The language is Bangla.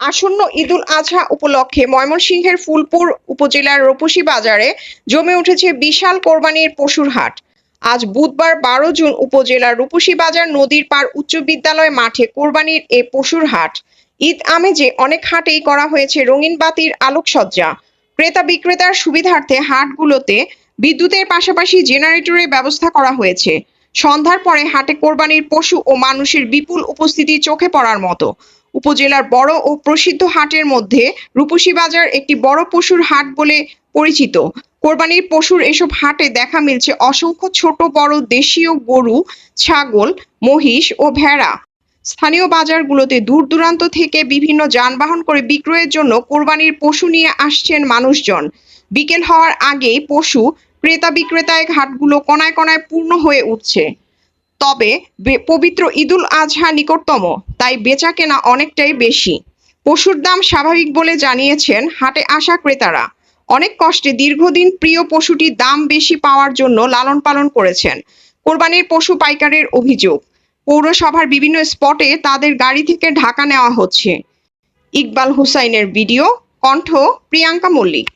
আসন্ন ঈদুল আজহা উপলক্ষে ময়মনসিংহের ফুলপুর উপজেলার রূপসী বাজারে জমে উঠেছে বিশাল কোরবানির পশুর হাট। আজ বুধবার বারো জুন উপজেলার রূপসী বাজার নদীর পার উচ্চ বিদ্যালয় মাঠে কোরবানির এ পশুর হাট। ঈদ আমেজে অনেক হাটেই করা হয়েছে রঙিন বাতির আলোকসজ্জা। ক্রেতা বিক্রেতার সুবিধার্থে হাটগুলোতে বিদ্যুতের পাশাপাশি জেনারেটরের ব্যবস্থা করা হয়েছে। সন্ধ্যার পরে হাটে কোরবানির পশু ও মানুষের বিপুল উপস্থিতি চোখে পড়ার মতো। উপজেলার বড় ও প্রসিদ্ধ হাটের মধ্যে রূপসী বাজার একটি বড় পশুর হাট বলে পরিচিত। কোরবানির পশুর এসব হাটে দেখা মিলছে অসংখ্য ছোট, বড়, দেশীয় গরু, ছাগল, মহিষ ও ভেড়া। স্থানীয় বাজারগুলোতে দূর দূরান্ত থেকে বিভিন্ন যানবাহন করে বিক্রয়ের জন্য কোরবানির পশু নিয়ে আসছেন মানুষজন। বিকেল হওয়ার আগেই পশু ক্রেতা বিক্রেতায় ঘাটগুলো কণায় কণায় পূর্ণ হয়ে উঠছে। তবে পবিত্র ঈদুল আজহা নিকটতম, তাই বেচা কেনা অনেকটাই বেশি। পশুর দাম স্বাভাবিক বলে জানিয়েছেন হাটে আসা ক্রেতারা। অনেক কষ্টে দীর্ঘদিন প্রিয় পশুটির দাম বেশি পাওয়ার জন্য লালন পালন করেছেন। কোরবানির পশু পাইকারের অভিযোগ, পৌরসভার বিভিন্ন স্পটে তাদের গাড়ি থেকে ঢাকা নেওয়া হচ্ছে। ইকবাল হুসাইনের ভিডিও, কণ্ঠ প্রিয়াঙ্কা মল্লিক।